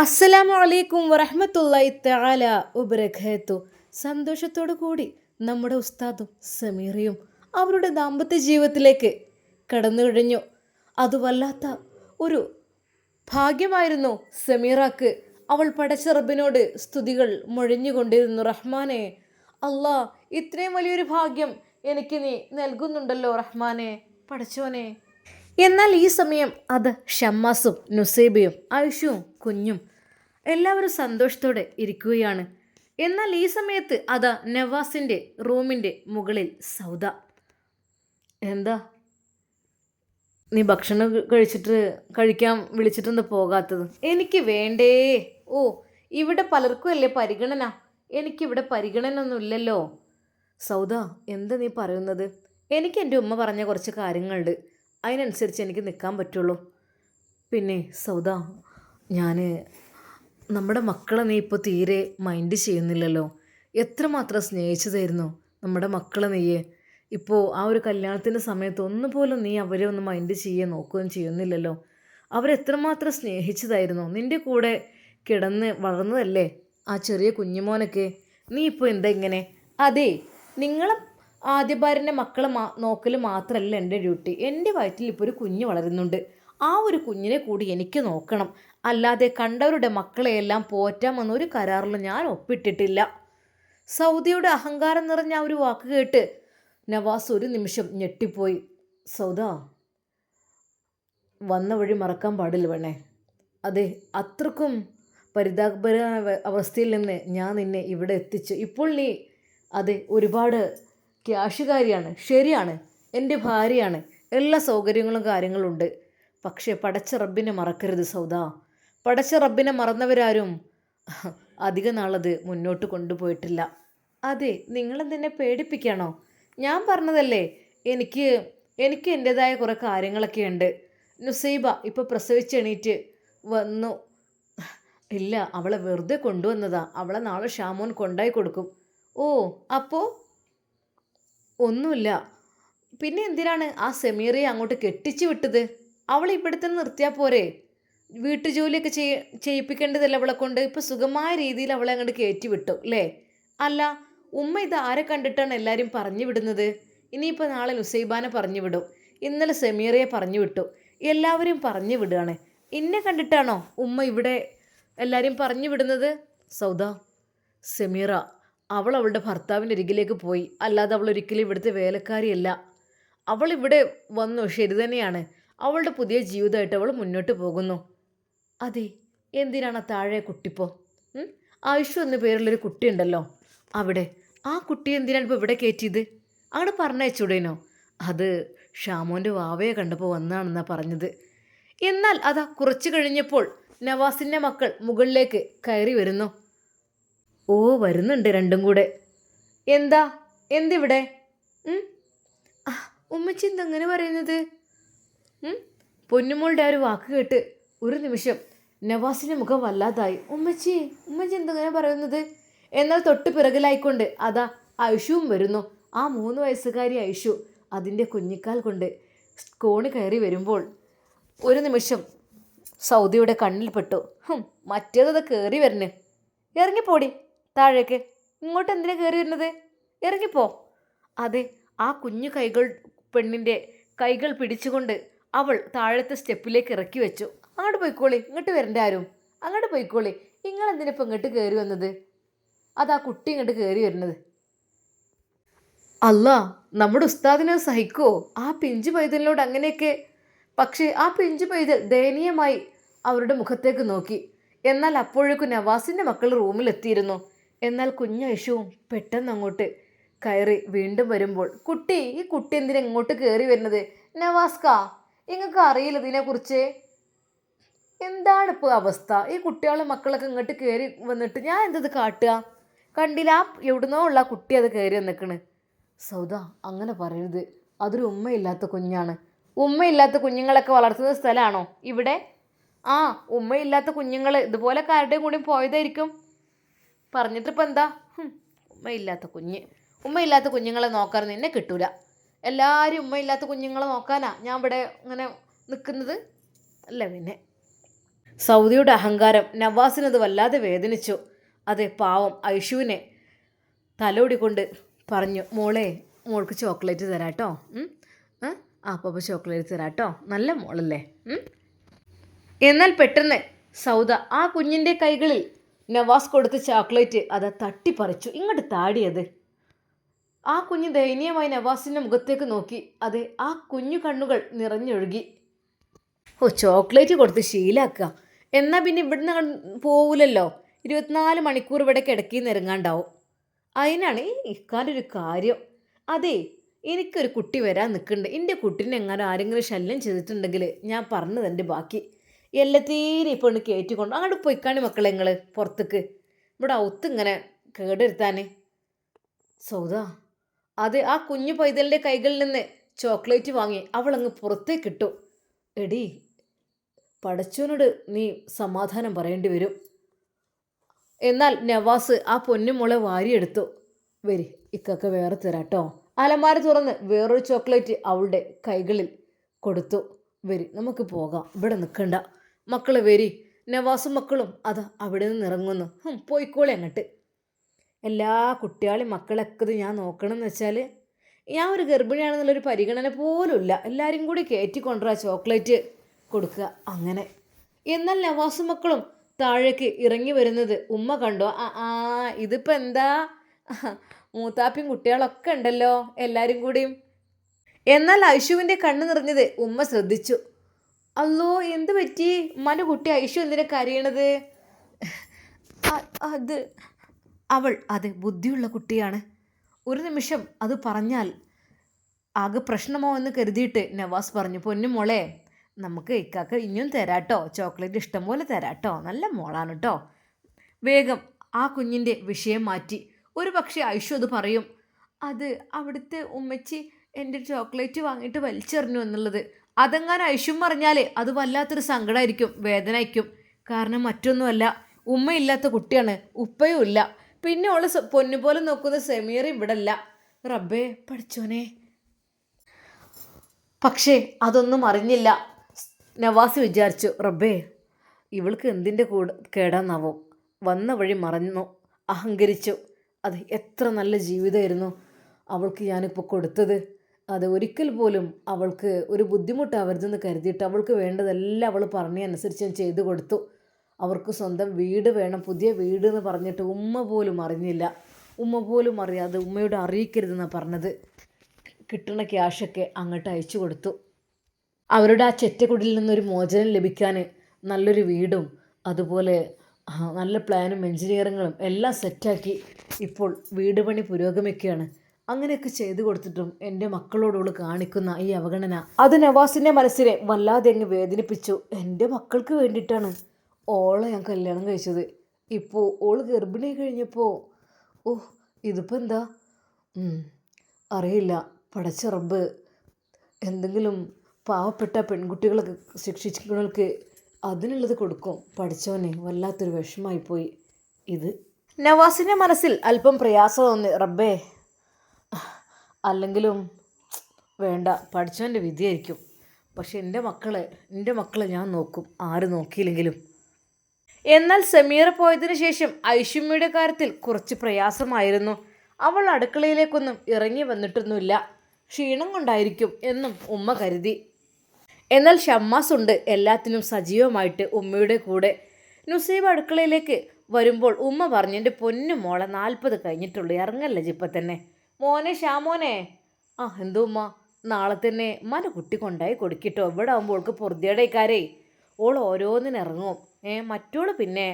അസ്സലാമു അലൈക്കും വറഹ്മത്തുള്ളാഹി തആല വബറകാത്തു. സന്തോഷത്തോടു കൂടി നമ്മുടെ ഉസ്താദും സമീറയും അവരുടെ ദാമ്പത്യ ജീവിതത്തിലേക്ക് കടന്നു കഴിഞ്ഞു. അത് വല്ലാത്ത ഒരു ഭാഗ്യമായിരുന്നു സമീറക്ക്. അവൾ പടച്ച റബ്ബിനോട് സ്തുതികൾ മൊഴിഞ്ഞുകൊണ്ടിരുന്നു റഹ്മാനെ അല്ലാ ഇത്രയും വലിയൊരു ഭാഗ്യം എനിക്ക് നീ നൽകുന്നുണ്ടല്ലോ റഹ്മാനെ പടച്ചോനെ എന്നാൽ ഈ സമയം അത് ഷമ്മാസും നുസേബയും ആയുഷും കുഞ്ഞും എല്ലാവരും സന്തോഷത്തോടെ ഇരിക്കുകയാണ്. എന്നാൽ ഈ സമയത്ത് അതാ നവാസിന്റെ റൂമിന്റെ മുകളിൽ സൗദ. എന്താ? നീ ഭക്ഷണം കഴിച്ചിട്ട് കഴിക്കാൻ വിളിച്ചിട്ടൊന്ന് പോകാത്തത്. എനിക്ക് വേണ്ടേ? ഓ ഇവിടെ പലർക്കും അല്ലേ പരിഗണന? എനിക്കിവിടെ പരിഗണന ഒന്നുമില്ലല്ലോ സൗദ എന്താ നീ പറയുന്നത്? എനിക്ക് എന്റെ ഉമ്മ പറഞ്ഞ കുറച്ച് കാര്യങ്ങളുണ്ട്. അതിനനുസരിച്ച് എനിക്ക് നിൽക്കാൻ പറ്റുള്ളൂ. പിന്നെ സൗദ ഞാൻ നമ്മുടെ മക്കളെ നീ ഇപ്പോൾ തീരെ മൈൻഡ് ചെയ്യുന്നില്ലല്ലോ? എത്രമാത്രം സ്നേഹിച്ചതായിരുന്നു നമ്മുടെ മക്കളെ നീയെ? ഇപ്പോൾ ആ ഒരു കല്യാണത്തിന്റെ സമയത്ത് ഒന്നുപോലും നീ അവരെ ഒന്ന് മൈൻഡ് ചെയ്യുക നോക്കുകയും ചെയ്യുന്നില്ലല്ലോ? അവരെത്രമാത്രം സ്നേഹിച്ചതായിരുന്നു? നിന്റെ കൂടെ കിടന്ന് വളർന്നതല്ലേ ആ ചെറിയ കുഞ്ഞുമോനൊക്കെ? നീ ഇപ്പോൾ എന്താ ഇങ്ങനെ? അതെ നിങ്ങൾ ആദ്യ ഭാര്യന്റെ മക്കളെ മാ നോക്കൽ മാത്രമല്ല എന്റെ ഡ്യൂട്ടി. എന്റെ വയറ്റിൽ ഇപ്പോൾ ഒരു കുഞ്ഞ് വളരുന്നുണ്ട്. ആ ഒരു കുഞ്ഞിനെ കൂടി എനിക്ക് നോക്കണം. അല്ലാതെ കണ്ടവരുടെ മക്കളെയെല്ലാം പോറ്റാമെന്ന് ഒരു കരാറിലും ഞാൻ ഒപ്പിട്ടിട്ടില്ല. സൗദിയുടെ അഹങ്കാരം നിറഞ്ഞ ഒരു വാക്ക് കേട്ട് നവാസ് ഒരു നിമിഷം ഞെട്ടിപ്പോയി. സൗദ വന്ന വഴി മറക്കാൻ പാടില്ല വേണേ അതെ അത്രക്കും പരിതാപര അവസ്ഥയിൽ നിന്ന് ഞാൻ നിന്നെ ഇവിടെ എത്തിച്ചു. ഇപ്പോൾ നീ അതെ ഒരുപാട് ക്യാഷുകാരിയാണ് ശരിയാണ് എന്റെ ഭാര്യയാണ്. എല്ലാ സൗകര്യങ്ങളും കാര്യങ്ങളുണ്ട് പക്ഷേ പടച്ച റബ്ബിനെ മറക്കരുത് സൗദ. പടച്ച റബ്ബിനെ മറന്നവരാരും അധിക നാളത് മുന്നോട്ട് കൊണ്ടുപോയിട്ടില്ല. അതെ നിങ്ങളെന്നെ പേടിപ്പിക്കണോ? ഞാൻ പറഞ്ഞതല്ലേ എനിക്ക് എനിക്ക് എന്റെതായ കുറേ കാര്യങ്ങളൊക്കെ ഉണ്ട്. നുസൈബ ഇപ്പോൾ പ്രസവിച്ചെണീറ്റ് വന്നു. ഇല്ല അവളെ വെറുതെ കൊണ്ടുവന്നതാ. അവളെ നാളെ ഷാമോൻ കൊണ്ടായി കൊടുക്കും. ഓ അപ്പോൾ ഒന്നുമില്ല. പിന്നെ എന്തിനാണ് ആ സെമീറയെ അങ്ങോട്ട് കെട്ടിച്ചു വിട്ടത്? അവൾ ഇവിടെ തന്നെ നിർത്തിയാൽ പോരെ? വീട്ടുജോലിയൊക്കെ ചെയ്യ ചെയ്യിപ്പിക്കേണ്ടതല്ല അവളെ കൊണ്ട്? ഇപ്പോൾ സുഖമായ രീതിയിൽ അവളെ അങ്ങോട്ട് കയറ്റി വിട്ടു അല്ലേ? അല്ല ഉമ്മ ഇത് ആരെ കണ്ടിട്ടാണ് എല്ലാവരും പറഞ്ഞു വിടുന്നത്? ഇനിയിപ്പോൾ നാളെ നുസൈബാനെ പറഞ്ഞു വിടും. ഇന്നലെ സെമീറയെ പറഞ്ഞു വിട്ടു. എല്ലാവരും പറഞ്ഞു വിടുകയാണ്. എന്നെ കണ്ടിട്ടാണോ ഉമ്മ ഇവിടെ എല്ലാവരും പറഞ്ഞു വിടുന്നത്? സൗദ സെമീറ അവൾ അവളുടെ ഭർത്താവിന്റെ അരികിലേക്ക് പോയി. അല്ലാതെ അവൾ ഒരിക്കലും ഇവിടുത്തെ വേലക്കാരിയല്ല. അവൾ ഇവിടെ വന്നു ശരി തന്നെയാണ്. അവളുടെ പുതിയ ജീവിതമായിട്ട് അവൾ മുന്നോട്ട് പോകുന്നു. അതെ എന്തിനാണ് താഴെ കുട്ടിപ്പോ? ആയുഷു എന്ന പേരുള്ളൊരു കുട്ടിയുണ്ടല്ലോ. അവിടെ. ആ കുട്ടി എന്തിനാണ് ഇപ്പോൾ ഇവിടെ കയറ്റിയത്? അങ്ങോട്ട് പറഞ്ഞയച്ചൂടേനോ? അത് ഷാമോന്റെ വാവയെ കണ്ടപ്പോൾ വന്നാണെന്നാണ് പറഞ്ഞത്. എന്നാൽ അതാ കുറച്ച് കഴിഞ്ഞപ്പോൾ നവാസിന്റെ മക്കൾ മുകളിലേക്ക് കയറി വരുന്നു. ഓ വരുന്നുണ്ട് രണ്ടും കൂടെ. എന്താ? എന്തിവിടെ? ഉമ്മച്ചി എന്തെങ്ങനെ പറയുന്നത്? പൊന്നുമോളുടെ ആ ഒരു വാക്ക് കേട്ട് ഒരു നിമിഷം നവാസിന്റെ മുഖം വല്ലാതായി. ഉമ്മച്ചി ഉമ്മച്ചി എന്തെങ്ങനെ പറയുന്നത്? എന്നാൽ തൊട്ട് പിറകിലായിക്കൊണ്ട് അതാ ഐഷുവും വരുന്നു. ആ മൂന്ന് വയസ്സുകാരി ഐഷു അതിന്റെ കുഞ്ഞിക്കാൽ കൊണ്ട് കോണി കയറി വരുമ്പോൾ ഒരു നിമിഷം സൗദിയുടെ കണ്ണിൽപ്പെട്ടു മറ്റേതത് കയറി വരണേ. ഇറങ്ങിപ്പോടി താഴേക്ക്. ഇങ്ങോട്ട് എന്തിനാ കയറി വരുന്നത്? ഇറങ്ങിപ്പോ. അതെ ആ കുഞ്ഞു കൈകൾ പെണ്ണിന്റെ കൈകൾ പിടിച്ചുകൊണ്ട് അവൾ താഴത്തെ സ്റ്റെപ്പിലേക്ക് ഇറക്കി വെച്ചു. അങ്ങോട്ട് പോയിക്കോളി ഇങ്ങോട്ട് വരണ്ട ആരും. അങ്ങോട്ട് പോയിക്കോളി. നിങ്ങൾ എന്തിനിപ്പോൾ ഇങ്ങോട്ട് കയറി വന്നത്? അതാ കുട്ടി ഇങ്ങോട്ട് കയറി വരുന്നത്. അല്ല നമ്മുടെ ഉസ്താദിനെ സഹിക്കുമോ ആ പിഞ്ചു പൈതലിനോട് അങ്ങനെയൊക്കെ. പക്ഷേ ആ പിഞ്ചു പൈതൽ ദയനീയമായി അവരുടെ മുഖത്തേക്ക് നോക്കി. എന്നാൽ അപ്പോഴേക്കും നവാസിന്റെ മക്കൾ റൂമിലെത്തിയിരുന്നു. എന്നാൽ കുഞ്ഞൈഷവും പെട്ടെന്ന് അങ്ങോട്ട് കയറി വീണ്ടും വരുമ്പോൾ കുട്ടി ഈ കുട്ടി എന്തിനാ ഇങ്ങോട്ട് കയറി വരുന്നത്? നവാസ്ക നിങ്ങൾക്ക് അറിയില്ല ഇതിനെക്കുറിച്ച്? എന്താണ് ഇപ്പോൾ അവസ്ഥ? ഈ കുട്ടികളെ മക്കളൊക്കെ ഇങ്ങോട്ട് കയറി വന്നിട്ട് ഞാൻ എന്തത് കാട്ടുക കണ്ടില്ല എവിടുന്നോ ഉള്ള കുട്ടി അത് കയറി വന്നിക്കണ്. സൗദ അങ്ങനെ പറയരുത്. അതൊരു ഉമ്മയില്ലാത്ത കുഞ്ഞാണ്. ഉമ്മയില്ലാത്ത കുഞ്ഞുങ്ങളൊക്കെ വളർത്തുന്ന സ്ഥലമാണോ ഇവിടെ? ആ ഉമ്മയില്ലാത്ത കുഞ്ഞുങ്ങൾ ഇതുപോലെ ആരുടെയും കൂടി പോയതായിരിക്കും. പറഞ്ഞിട്ടിപ്പോൾ എന്താ? ഉമ്മയില്ലാത്ത കുഞ്ഞ്. ഉമ്മയില്ലാത്ത കുഞ്ഞുങ്ങളെ നോക്കാൻ നിന്നെ കിട്ടൂല. എല്ലാവരും ഉമ്മയില്ലാത്ത കുഞ്ഞുങ്ങളെ നോക്കാനാ ഞാൻ ഇവിടെ ഇങ്ങനെ നിൽക്കുന്നത് അല്ല പിന്നെ? സൗദിയുടെ അഹങ്കാരം നവാസിനത് വല്ലാതെ വേദനിച്ചു. അതെ പാവം ഐഷുവിനെ തലോടിക്കൊണ്ട് പറഞ്ഞു മോളെ മോൾക്ക് ചോക്ലേറ്റ് തരാട്ടോ. ആ പപ്പ ചോക്ലേറ്റ് തരാട്ടോ. നല്ല മോളല്ലേ? എന്നാൽ പെട്ടെന്ന് സൗദ ആ കുഞ്ഞിന്റെ കൈകളിൽ നവാസ് കൊടുത്ത ചോക്ലേറ്റ് അത് തട്ടിപ്പറിച്ചു. ഇങ്ങോട്ട് താടിയത് ആ കുഞ്ഞ് ദയനീയമായി നവാസിന്റെ മുഖത്തേക്ക് നോക്കി. അതെ ആ കുഞ്ഞു കണ്ണുകൾ നിറഞ്ഞൊഴുകി. ഓ ചോക്ലേറ്റ് കൊടുത്ത് ശീലാക്കുക. എന്നാൽ പിന്നെ ഇവിടുന്ന് പോകില്ലല്ലോ ഇരുപത്തിനാല് മണിക്കൂർ ഇവിടെ കിടക്കി നിറങ്ങാണ്ടാവും അതിനാണ് ഇക്കാന്റെ ഒരു കാര്യം. അതെ എനിക്കൊരു കുട്ടി വരാൻ നിൽക്കുന്നുണ്ട് എന്റെ കുട്ടീനെ എങ്ങനെ ആരെങ്കിലും ശല്യം ചെയ്തിട്ടുണ്ടെങ്കിൽ ഞാൻ പറഞ്ഞതെന്റെ ബാക്കി. എല്ലാത്തേരും ഇപ്പോൾ ഒന്ന് കയറ്റിക്കൊണ്ട് അങ്ങോട്ട് പോയിക്കാണി മക്കളെ നിങ്ങൾ പുറത്തേക്ക്. ഇവിടെ ഔത്ത് ഇങ്ങനെ കേടെടുത്താനേ സൗദ അത് ആ കുഞ്ഞു പൈതലിന്റെ കൈകളിൽ നിന്ന് ചോക്ലേറ്റ് വാങ്ങി അവളങ്ങ് പുറത്തേക്ക് ഇട്ടു. എടി പടച്ചോനോട് നീ സമാധാനം പറയേണ്ടി വരും. എന്നാൽ നവാസ് ആ പൊന്നുമോളെ വാരിയെടുത്തു. വരി ഇക്കൊക്കെ വേറെ തരാട്ടോ അലമാര തുറന്ന് വേറൊരു ചോക്ലേറ്റ് അവളുടെ കൈകളിൽ കൊടുത്തു. വരി നമുക്ക് പോകാം. ഇവിടെ നിൽക്കണ്ട. മക്കൾ വരി നവാസും മക്കളും അതാ അവിടെ നിന്ന് ഇറങ്ങുന്നു. പോയിക്കോളി അങ്ങോട്ട്. എല്ലാ കുട്ടികളെയും മക്കളൊക്കെ ഇത് ഞാൻ നോക്കണം എന്ന് വെച്ചാൽ ഞാൻ ഒരു ഗർഭിണിയാണെന്നുള്ളൊരു പരിഗണന പോലും ഇല്ല എല്ലാവരും കൂടി കയറ്റിക്കൊണ്ടുവരാ ചോക്ലേറ്റ്. കൊടുക്കുക. അങ്ങനെ. എന്നാൽ നവാസ് മക്കളും താഴേക്ക് ഇറങ്ങി വരുന്നത് ഉമ്മ കണ്ടോ? ആ ആ ഇതിപ്പോൾ എന്താ? മൂത്താപ്പിയും കുട്ടികളൊക്കെ ഉണ്ടല്ലോ എല്ലാവരും കൂടിയും എന്നാൽ ഐഷുവിന്റെ കണ്ണ് നിറഞ്ഞത് ഉമ്മ ശ്രദ്ധിച്ചു. അല്ലോ എന്ത് പറ്റി? ഉമ്മാന്റെ കുട്ടി ഐഷു എന്തിനാ കരയണത്? അത് അവൾ അത് ബുദ്ധിയുള്ള കുട്ടിയാണ്. ഒരു നിമിഷം അത് പറഞ്ഞാൽ ആകെ പ്രശ്നമോ എന്ന് കരുതിയിട്ട് നവാസ് പറഞ്ഞു പൊന്നു മോളെ നമുക്ക് ഇക്കാക്ക് ഇനിയും തരാട്ടോ. ചോക്ലേറ്റ് ഇഷ്ടം പോലെ തരാട്ടോ. നല്ല മോളാണ് കേട്ടോ വേഗം ആ കുഞ്ഞിന്റെ വിഷയം മാറ്റി. ഒരു പക്ഷേ ഐഷു അത് പറയും അത് അവിടുത്തെ ഉമ്മച്ചി എന്റെ ചോക്ലേറ്റ് വാങ്ങിയിട്ട് വലിച്ചെറിഞ്ഞു എന്നുള്ളത്. അതെങ്ങാനും ഐഷും പറഞ്ഞാൽ അത് വല്ലാത്തൊരു സങ്കടമായിരിക്കും വേദനയ്ക്കും കാരണം മറ്റൊന്നുമല്ല ഉമ്മയില്ലാത്ത കുട്ടിയാണ് ഉപ്പയും ഇല്ല. പിന്നെ സ- പൊന്നുപോലെ നോക്കുന്ന സെമീർ ഇവിടെ അല്ല റബ്ബേ പഠിച്ചോനെ. പക്ഷേ അതൊന്നും അറിഞ്ഞില്ല. നവാസ് വിചാരിച്ചു റബ്ബേ ഇവൾക്ക് എന്തിന്റെ കൂടെ കേടാന്നാവും? വന്ന വഴി മറഞ്ഞു അഹങ്കരിച്ചു. അത് എത്ര നല്ല ജീവിതമായിരുന്നു അവൾക്ക് ഞാനിപ്പോൾ കൊടുത്തത്. അത് ഒരിക്കൽ പോലും അവൾക്ക് ഒരു ബുദ്ധിമുട്ടാവരുതെന്ന് കരുതിയിട്ട് അവൾക്ക് വേണ്ടതെല്ലാം അവൾ പറഞ്ഞതനുസരിച്ച് ഞാൻ ചെയ്തു കൊടുത്തു. അവർക്ക് സ്വന്തം വീട് വേണം പുതിയ വീട് എന്ന് പറഞ്ഞിട്ട് ഉമ്മ പോലും അറിഞ്ഞില്ല. ഉമ്മ പോലും അറിയാതെ ഉമ്മയോട് അറിയിക്കരുതെന്നാണ് പറഞ്ഞത്. കിട്ടുന്ന ക്യാഷൊക്കെ അങ്ങോട്ട് അയച്ചു കൊടുത്തു. അവരുടെ ആ ചെറ്റക്കുടിയിൽ നിന്നൊരു മോചനം ലഭിക്കാൻ നല്ലൊരു വീടും അതുപോലെ നല്ല പ്ലാനും എഞ്ചിനീയറിങ്ങും എല്ലാം സെറ്റാക്കി ഇപ്പോൾ വീട് പണി പുരോഗമിക്കുകയാണ്. അങ്ങനെയൊക്കെ ചെയ്തു കൊടുത്തിട്ടും എന്റെ മക്കളോടുള്ള കാണിക്കുന്ന ഈ അവഗണന. അത് നവാസിന്റെ മനസ്സിനെ വല്ലാതെ അങ്ങ് വേദനിപ്പിച്ചു. എന്റെ മക്കൾക്ക് വേണ്ടിയിട്ടാണ് ഓളെ ഞാൻ കല്യാണം കഴിച്ചത്. ഇപ്പോൾ ഓൾ ഗർഭിണി കഴിഞ്ഞപ്പോൾ ഓ ഇതിപ്പോൾ എന്താ? അറിയില്ല. പടച്ച എന്തെങ്കിലും പാവപ്പെട്ട പെൺകുട്ടികളൊക്കെ ശിക്ഷിക്കുന്നവർക്ക് അതിനുള്ളത് കൊടുക്കും. പഠിച്ചവനെ വല്ലാത്തൊരു വിഷമായിപ്പോയി ഇത് നവാസിന്റെ മനസ്സിൽ അല്പം പ്രയാസം തോന്നി. റബ്ബേ അല്ലെങ്കിലും വേണ്ട പഠിച്ചവന്റെ വിധിയായിരിക്കും. പക്ഷെ എന്റെ മക്കളെ എന്റെ മക്കളെ ഞാൻ നോക്കും. ആര് നോക്കിയില്ലെങ്കിലും. എന്നാൽ സമീർ പോയതിനു ശേഷം ഐഷുമ്മയുടെ കാര്യത്തിൽ കുറച്ച് പ്രയാസമായിരുന്നു. അവൾ അടുക്കളയിലേക്കൊന്നും ഇറങ്ങി വന്നിട്ടൊന്നുമില്ല. ക്ഷീണം കൊണ്ടായിരിക്കും എന്നും ഉമ്മ കരുതി. എന്നാൽ ഷമ്മാസ് ഉണ്ട് എല്ലാത്തിനും സജീവമായിട്ട് ഉമ്മയുടെ കൂടെ. നുസൈബ് അടുക്കളയിലേക്ക് വരുമ്പോൾ ഉമ്മ പറഞ്ഞു എന്റെ പൊന്നു മോളെ നാൽപ്പത് കഴിഞ്ഞിട്ടുള്ളൂ ഇറങ്ങല്ലേ ഇപ്പം തന്നെ. മോനെ ഷാമോനെ ആ എന്തോ ഉമ്മ നാളെ തന്നെ മന കുട്ടി കൊണ്ടായി കൊടുക്കിട്ടോ ഇവിടെ ആകുമ്പോൾ ഓൾക്ക് പൊറുതിയടേക്കാരേ. ഓൾ ഓരോന്നിനും ഇറങ്ങും. ഏ മറ്റോൾ പിന്നെ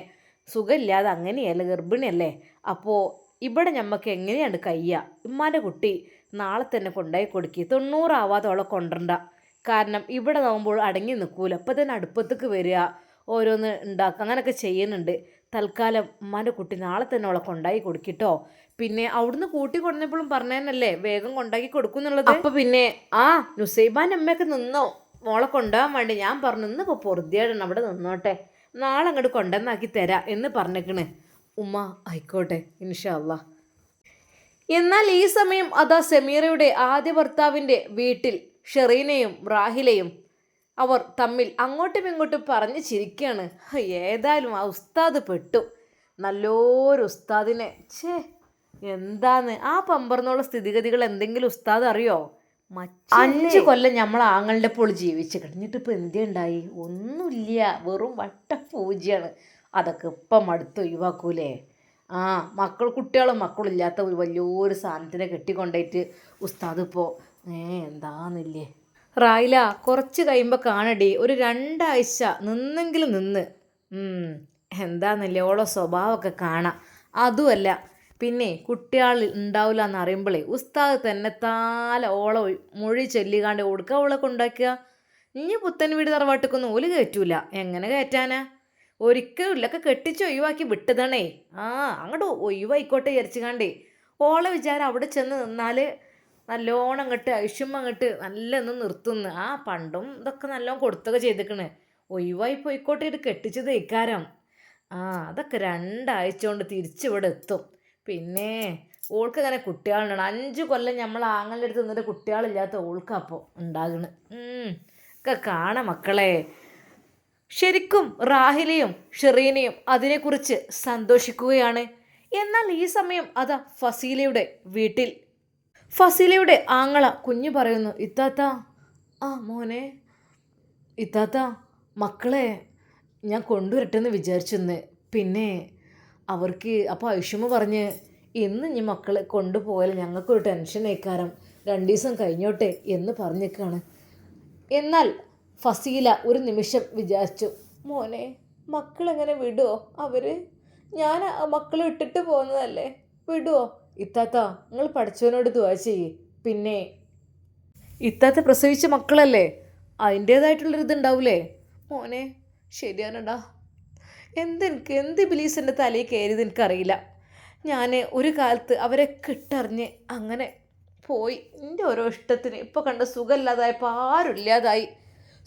സുഖമില്ലാതെ അങ്ങനെയല്ല ഗർഭിണിയല്ലേ. അപ്പോൾ ഇവിടെ ഞമ്മക്ക് എങ്ങനെയാണ് കയ്യ? ഉമ്മാന്റെ കുട്ടി നാളെ തന്നെ കൊണ്ടായി കൊടുക്കി തൊണ്ണൂറാവാതെ ഓളെ കൊണ്ടണ്ട കാരണം ഇവിടെ നോക്കുമ്പോൾ അടങ്ങി നിൽക്കൂല. അപ്പോൾ തന്നെ അടുപ്പത്തേക്ക് വരിക ഓരോന്ന് ഉണ്ടാക്കുക അങ്ങനെയൊക്കെ ചെയ്യുന്നുണ്ട്. തൽക്കാലം ഉമ്മാന്റെ കുട്ടി നാളെ തന്നെ അവളെ കൊണ്ടായി കൊടുക്കിട്ടോ. പിന്നെ അവിടുന്ന് കൂട്ടി കൊണ്ടുവന്നപ്പോഴും പറഞ്ഞതന്നല്ലേ വേഗം കൊണ്ടാക്കി കൊടുക്കും എന്നുള്ളത്? അപ്പോൾ പിന്നെ ആ നുസൈബാന്റെ അമ്മയൊക്കെ നിന്നോ? മോളെ കൊണ്ടുപോകാൻ വേണ്ടി ഞാൻ പറഞ്ഞു ഇന്നിപ്പോൾ പൊറുതിയാടണം അവിടെ നിന്നോട്ടെ. നാളെ അങ്ങോട്ട് കൊണ്ടുവന്നാക്കി തരാം എന്ന് പറഞ്ഞേക്കണ്. ഉമ്മ ആയിക്കോട്ടെ ഇൻഷല്ല എന്നാൽ ഈ സമയം അതാ സെമീറയുടെ ആദ്യ ഭർത്താവിന്റെ വീട്ടിൽ ഷെറീനയും റാഹിലയും അവർ തമ്മിൽ അങ്ങോട്ടും ഇങ്ങോട്ടും പറഞ്ഞ് ചിരിക്കുകയാണ് ഏതായാലും ആ ഉസ്താദ് പെട്ടു. നല്ലൊരു ഉസ്താദിനെ. ഛേ എന്താന്ന്? ആ പമ്പർന്നുള്ള സ്ഥിതിഗതികൾ എന്തെങ്കിലും ഉസ്താദ് അറിയോ? അഞ്ച് കൊല്ലം നമ്മൾ ആങ്ങളുടെ പോൾ ജീവിച്ച് കഴിഞ്ഞിട്ട് ഇപ്പം എന്തുണ്ടായി ഒന്നുമില്ല. വെറും വട്ട പൂജയാണ് അതൊക്കെ ഇപ്പം മടുത്ത് ഒഴിവാക്കൂലേ? ആ മക്കൾ കുട്ടികളും മക്കളില്ലാത്ത ഒരു വലിയൊരു സാധനത്തിനെ കെട്ടിക്കൊണ്ടേറ്റ് ഉസ്താദ് ഇപ്പോൾ ഏ എന്താന്നില്ലേ? റായില കുറച്ച് കഴിയുമ്പോൾ കാണടി. ഒരു രണ്ടാഴ്ച നിന്നെങ്കിലും നിന്ന്. എന്താന്നില്ലേ? ഓളോ സ്വഭാവമൊക്കെ കാണാം. അതുമല്ല പിന്നെ കുട്ടികൾ ഉണ്ടാവില്ല എന്ന് അറിയുമ്പോഴേ ഉസ്താദ് തന്നെ താല ഓളെ മൊഴി ചൊല്ലിക്കാണ്ട് കൊടുക്കുക ഓളെ കൊണ്ടാക്കുക. ഇനി പുത്തൻ വീട് തറവാട്ടിക്കൊന്നും ഓൽ കയറ്റൂല. എങ്ങനെ കയറ്റാനാ? ഒരിക്കലും ഇല്ലൊക്കെ കെട്ടിച്ച് ഒഴിവാക്കി വിട്ടതാണേ. ആ അങ്ങോട്ട് ഒഴിവായിക്കോട്ടെ വിചാരിച്ചുകാണ്ടേ ഓളെ വിചാരം അവിടെ ചെന്ന് നിന്നാൽ നല്ലോണം അങ്ങോട്ട് ഐഷ്യം അങ്ങോട്ട് നല്ല ഒന്ന് നിർത്തുന്നു. ആ പണ്ടും ഇതൊക്കെ നല്ലോണം കൊടുത്തൊക്കെ ചെയ്തേക്കണ്. ഒഴിവായി പോയിക്കോട്ടെ ഇത് കെട്ടിച്ചത് ഇക്കാരം. ആ അതൊക്കെ രണ്ടാഴ്ച കൊണ്ട് തിരിച്ചിവിടെ എത്തും. പിന്നെ ഓൾക്ക് അങ്ങനെ കുട്ടികളുണ്ടാണ് അഞ്ച് കൊല്ലം നമ്മൾ ആങ്ങളുടെ അടുത്ത് നിന്നിട്ട് കുട്ടികളില്ലാത്ത ഓൾക്ക് അപ്പോൾ ഉണ്ടാകണ്. ഒക്കെ കാണാം മക്കളെ. ശരിക്കും റാഹിലയും ഷെറീനയും അതിനെക്കുറിച്ച് സന്തോഷിക്കുകയാണ്. എന്നാൽ ഈ സമയം അതാ ഫസീലയുടെ വീട്ടിൽ ഫസീലയുടെ ആങ്ങള കുഞ്ഞു പറയുന്നു ഇത്താത്ത ആ മോനെ ഇത്താത്ത മക്കളെ ഞാൻ കൊണ്ടുവരട്ടെന്ന് വിചാരിച്ചെന്ന് പിന്നെ അവർക്ക് അപ്പോൾ ഐഷുമ പറഞ്ഞ് ഇന്ന് ഇനി മക്കളെ കൊണ്ടുപോയാൽ ഞങ്ങൾക്കൊരു ടെൻഷൻ ഏക്കാരം. രണ്ട് ദിവസം കഴിഞ്ഞോട്ടെ എന്ന് പറഞ്ഞേക്കാണ്. എന്നാൽ ഫസീല ഒരു നിമിഷം വിചാരിച്ചു മോനെ മക്കളെങ്ങനെ വിടുമോ അവർ ഞാൻ മക്കളെ ഇട്ടിട്ട് പോകുന്നതല്ലേ? വിടുമോ ഇത്താത്ത നിങ്ങൾ പഠിച്ചവനോട് ദുവാ ചെയ്യ്. പിന്നെ ഇത്താത്ത പ്രസവിച്ച മക്കളല്ലേ? അതിന്റേതായിട്ടുള്ളൊരു ഇതുണ്ടാവൂലേ? മോനെ ശരിയാണടാ. എന്തെനിക്ക് എന്ത് ബിലീസ് എന്റെ തലയിൽ കയറിയത് എനിക്കറിയില്ല. ഞാൻ ഒരു കാലത്ത് അവരെ കിട്ടറിഞ്ഞ് അങ്ങനെ പോയി. എന്റെ ഓരോ ഇഷ്ടത്തിന് ഇപ്പോൾ കണ്ട സുഖമില്ലാതായപ്പോൾ ആരുമില്ലാതായി.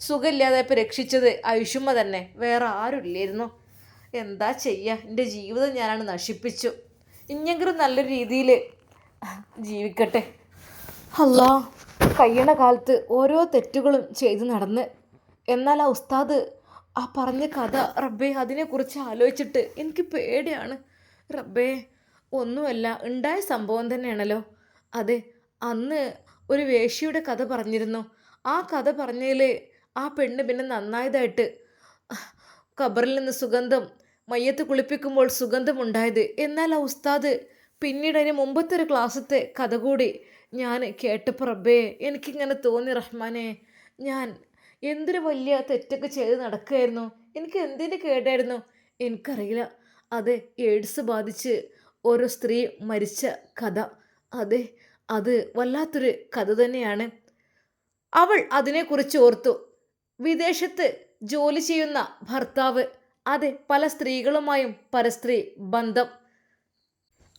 സുഖമില്ലാതായപ്പോൾ രക്ഷിച്ചത് ഐഷുമ്മ തന്നെ. വേറെ ആരുമില്ലായിരുന്നു. എന്താ ചെയ്യുക എന്റെ ജീവിതം ഞാനാണ് നശിപ്പിച്ചു. ഇനിയെങ്കിലും നല്ല രീതിയിൽ ജീവിക്കട്ടെ. അല്ല. കഴിയണ കാലത്ത് ഓരോ തെറ്റുകളും ചെയ്ത് നടന്ന് എന്നാൽ ആ ഉസ്താദ് ആ പറഞ്ഞ കഥ റബ്ബേ അതിനെക്കുറിച്ച് ആലോചിച്ചിട്ട് എനിക്ക് പേടിയാണ്. റബ്ബേ ഒന്നുമല്ല ഉണ്ടായ സംഭവം തന്നെയാണല്ലോ. അതെ അന്ന് ഒരു വേശ്യയുടെ കഥ പറഞ്ഞിരുന്നു. ആ കഥ പറഞ്ഞതിൽ ആ പെണ്ണ് പിന്നെ നന്നായതായിട്ട് ഖബറിൽ നിന്ന് സുഗന്ധം മയ്യത്ത് കുളിപ്പിക്കുമ്പോൾ സുഗന്ധമുണ്ടായത് എന്നാൽ ആ ഉസ്താദ് പിന്നീട് അതിന് മുമ്പത്തെ ഒരു ക്ലാസ്സത്തെ കഥ കൂടി ഞാൻ കേട്ടപ്പോൾ റബ്ബേ എനിക്കിങ്ങനെ തോന്നി റഹ്മാനെ ഞാൻ എന്തൊരു വലിയ തെറ്റൊക്കെ ചെയ്ത് നടക്കുമായിരുന്നു എനിക്ക് എന്തിന്റെ കേടായിരുന്നു? എനിക്കറിയില്ല. അതെ എയ്ഡ്സ് ബാധിച്ച് ഓരോ സ്ത്രീ മരിച്ച കഥ. അതെ അത് വല്ലാത്തൊരു കഥ തന്നെയാണ്. അവൾ അതിനെക്കുറിച്ച് ഓർത്തു. വിദേശത്ത് ജോലി ചെയ്യുന്ന ഭർത്താവ് അതെ പല സ്ത്രീകളുമായും പരസ്ത്രീ ബന്ധം.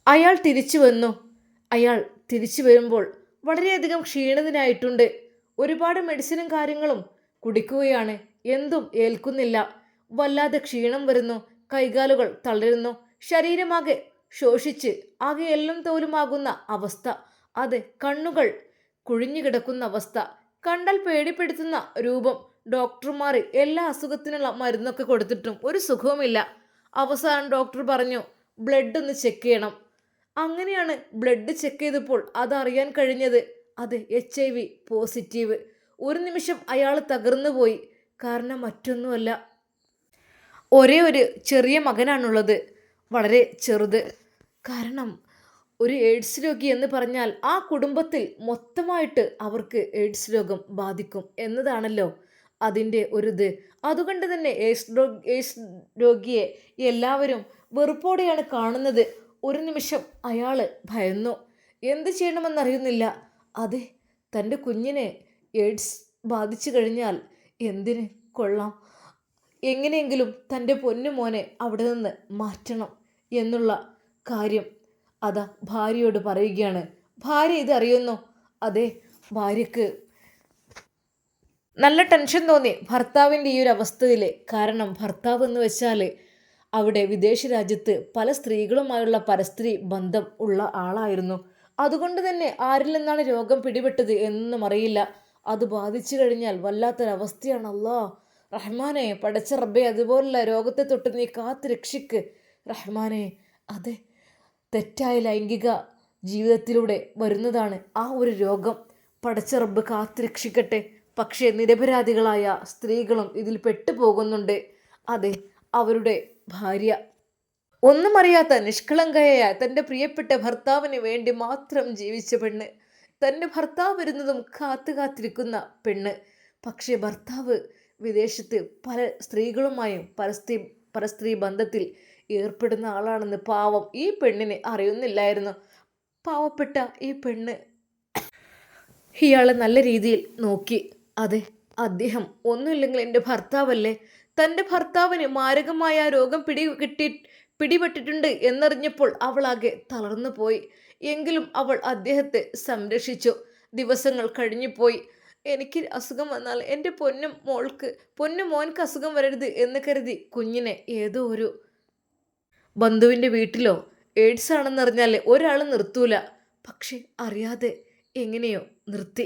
അയാൾ തിരിച്ചു വന്നു. അയാൾ തിരിച്ചു വരുമ്പോൾ വളരെയധികം ക്ഷീണിതനായിട്ടുണ്ട്. ഒരുപാട് മെഡിസിനും കാര്യങ്ങളും കുടിക്കുകയാണ്. എന്തും ഏൽക്കുന്നില്ല. വല്ലാതെ ക്ഷീണം വരുന്നു. കൈകാലുകൾ തളരുന്നു. ശരീരമാകെ ശോഷിച്ച് ആകെ എല്ലും തോലുമാകുന്ന അവസ്ഥ. അതെ കണ്ണുകൾ കുഴിഞ്ഞു കിടക്കുന്ന അവസ്ഥ. കണ്ടാൽ പേടിപ്പെടുത്തുന്ന രൂപം. ഡോക്ടർമാർ എല്ലാ അസുഖത്തിനുള്ള മരുന്നൊക്കെ കൊടുത്തിട്ടും ഒരു സുഖവുമില്ല. അവസാനം ഡോക്ടർ പറഞ്ഞു ബ്ലഡ് ഒന്ന് ചെക്ക് ചെയ്യണം. അങ്ങനെയാണ് ബ്ലഡ് ചെക്ക് ചെയ്തപ്പോൾ അതറിയാൻ കഴിഞ്ഞത് അത് എച്ച് ഐ വി പോസിറ്റീവ്. ഒരു നിമിഷം അയാൾ തകർന്നു പോയി. കാരണം മറ്റൊന്നുമല്ല. ഒരേ ഒരു ചെറിയ മകനാണുള്ളത്. വളരെ ചെറുത്. കാരണം ഒരു എയ്ഡ്സ് രോഗി എന്ന് പറഞ്ഞാൽ ആ കുടുംബത്തിൽ മൊത്തമായിട്ട് അവർക്ക് എയ്ഡ്സ് രോഗം ബാധിക്കും എന്നതാണല്ലോ. അതിന്റെ ഒരിത് അതുകൊണ്ട് തന്നെ എയ്ഡ്സ് രോ രോഗിയെ എല്ലാവരും വെറുപ്പോടെയാണ് കാണുന്നത്. ഒരു നിമിഷം അയാൾ ഭയന്നു. എന്ത് ചെയ്യണമെന്നറിയുന്നില്ല. അതെ തന്റെ കുഞ്ഞിനെ എയ്ഡ്സ് ബാധിച്ചു കഴിഞ്ഞാൽ എന്തിന്? കൊള്ളാം. എങ്ങനെയെങ്കിലും തന്റെ പൊന്നുമോനെ അവിടെ നിന്ന് മാറ്റണം എന്നുള്ള കാര്യം അതാ ഭാര്യയോട് പറയുകയാണ്. ഭാര്യ ഇത് അറിയുന്നു അതെ ഭാര്യക്ക് നല്ല ടെൻഷൻ തോന്നി ഭർത്താവിന്റെ ഈ ഒരു അവസ്ഥയിൽ കാരണം ഭർത്താവ് എന്ന് വെച്ചാൽ അവിടെ വിദേശ രാജ്യത്ത് പല സ്ത്രീകളുമായുള്ള പരസ്ത്രീ ബന്ധം ഉള്ള ആളായിരുന്നു. അതുകൊണ്ട് തന്നെ ആരിൽ നിന്നാണ് രോഗം പിടിപെട്ടത് എന്നൊന്നും അറിയില്ല. അത് ബാധിച്ചു കഴിഞ്ഞാൽ വല്ലാത്തൊരവസ്ഥയാണല്ലോ റഹ്മാനെ പടച്ച റബ്ബെ അതുപോലുള്ള രോഗത്തെ തൊട്ട് നീ കാത്ത് രക്ഷിക്ക്. റഹ്മാനെ അതെ തെറ്റായ ലൈംഗിക ജീവിതത്തിലൂടെ വരുന്നതാണ് ആ ഒരു രോഗം. പടച്ച റബ്ബ് കാത്ത് രക്ഷിക്കട്ടെ. പക്ഷേ നിരപരാധികളായ സ്ത്രീകളും ഇതിൽ പെട്ടുപോകുന്നുണ്ട്. അതെ അവരുടെ ഭാര്യ. ഒന്നും അറിയാത്ത നിഷ്കളങ്കയായ തന്റെ പ്രിയപ്പെട്ട ഭർത്താവിന് വേണ്ടി മാത്രം ജീവിച്ച പെണ്ണ്. തന്റെ ഭർത്താവ് വരുന്നതും കാത്തു കാത്തിരിക്കുന്ന പെണ്ണ്. പക്ഷേ ഭർത്താവ് വിദേശത്ത് പല സ്ത്രീകളുമായും പരസ്ത്രീ പരസ്ത്രീ ബന്ധത്തിൽ ഏർപ്പെടുന്ന ആളാണെന്ന് പാവം ഈ പെണ്ണിനെ അറിയുന്നില്ലായിരുന്നു. പാവപ്പെട്ട ഈ പെണ്ണ് ഇയാളെ നല്ല രീതിയിൽ നോക്കി അതെ അദ്ദേഹം ഒന്നുമില്ലെങ്കിൽ എന്റെ ഭർത്താവല്ലേ? തന്റെ ഭർത്താവിന് മാരകമായ രോഗം പിടി കിട്ടി പിടിപെട്ടിട്ടുണ്ട് എന്നറിഞ്ഞപ്പോൾ അവളാകെ തളർന്നു പോയി. എങ്കിലും അവൾ അദ്ദേഹത്തെ സംരക്ഷിച്ചു. ദിവസങ്ങൾ കഴിഞ്ഞുപോയി എനിക്ക് അസുഖം വന്നാൽ എന്റെ പൊന്നും മോൾക്ക് പൊന്നും മോൻക്ക് അസുഖം വരരുത് എന്ന് കരുതി കുഞ്ഞിനെ ഏതോ ഒരു ബന്ധുവിന്റെ വീട്ടിലോ എയ്ഡ്സ് ആണെന്നറിഞ്ഞാൽ ഒരാൾ നിർത്തൂല. പക്ഷെ അറിയാതെ എങ്ങനെയോ നിർത്തി.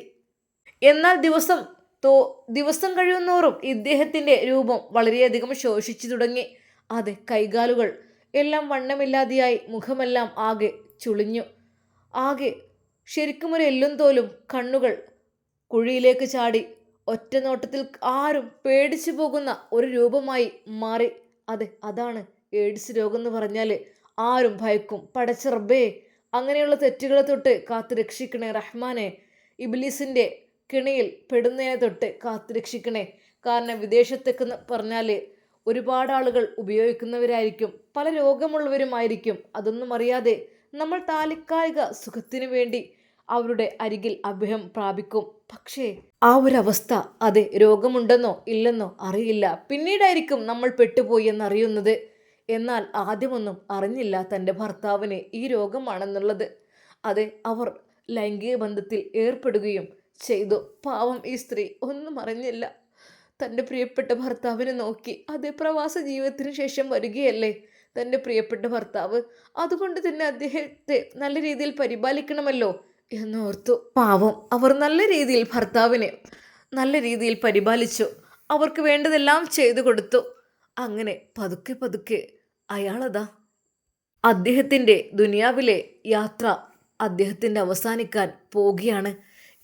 എന്നാൽ ദിവസം തോ ദിവസം കഴിയുന്നോറും ഇദ്ദേഹത്തിന്റെ രൂപം വളരെയധികം ശോഷിച്ചു തുടങ്ങി. അതെ കൈകാലുകൾ എല്ലാം വണ്ണമില്ലാതെയായി മുഖമെല്ലാം ആകെ ചുളിഞ്ഞു. ആകെ ശരിക്കും ഒരു എല്ലും തോലും കണ്ണുകൾ കുഴിയിലേക്ക് ചാടി ഒറ്റ നോട്ടത്തിൽ ആരും പേടിച്ചു പോകുന്ന ഒരു രൂപമായി മാറി. അതെ അതാണ് എയ്ഡ്സ് രോഗം എന്ന് പറഞ്ഞാൽ ആരും ഭയക്കും. പടച്ചിറബേ അങ്ങനെയുള്ള തെറ്റുകളെ തൊട്ട് കാത്തു രക്ഷിക്കണേ റഹ്മാനെ. ഇബിലിസിന്റെ കിണിയിൽ പെടുന്നതിനെ തൊട്ട് കാത്തു രക്ഷിക്കണേ കാരണം വിദേശത്തേക്കെന്ന് പറഞ്ഞാൽ ഒരുപാട് ആളുകൾ ഉപയോഗിക്കുന്നവരായിരിക്കും പല രോഗമുള്ളവരുമായിരിക്കും. അതൊന്നും അറിയാതെ നമ്മൾ താൽക്കാലിക സുഖത്തിനു വേണ്ടി അവരുടെ അരികിൽ അഭയം പ്രാപിക്കും. പക്ഷേ ആ ഒരു അവസ്ഥ അതെ രോഗമുണ്ടെന്നോ ഇല്ലെന്നോ അറിയില്ല. പിന്നീടായിരിക്കും നമ്മൾ പെട്ടുപോയി എന്നറിയുന്നത്. എന്നാൽ ആദ്യമൊന്നും അറിഞ്ഞില്ല തന്റെ ഭർത്താവിന് ഈ രോഗമാണെന്നുള്ളത്. അതെ അവർ ലൈംഗിക ബന്ധത്തിൽ ഏർപ്പെടുകയും ചെയ്തു. പാവം ഈ സ്ത്രീ. ഒന്നും അറിഞ്ഞില്ല. തന്റെ പ്രിയപ്പെട്ട ഭർത്താവിനെ നോക്കി. അതേ പ്രവാസ ജീവിതത്തിന് ശേഷം വരികയല്ലേ തന്റെ പ്രിയപ്പെട്ട ഭർത്താവ്? അതുകൊണ്ട് തന്നെ അദ്ദേഹത്തെ നല്ല രീതിയിൽ പരിപാലിക്കണമല്ലോ എന്നോർത്തു. പാവം. അവർ നല്ല രീതിയിൽ ഭർത്താവിനെ നല്ല രീതിയിൽ പരിപാലിച്ചു. അവർക്ക് വേണ്ടതെല്ലാം ചെയ്തു കൊടുത്തു. അങ്ങനെ പതുക്കെ പതുക്കെ അയാളതാ. അദ്ദേഹത്തിന്റെ ദുനിയാവിലെ യാത്ര അദ്ദേഹത്തിന്റെ അവസാനിക്കാൻ പോകുകയാണ്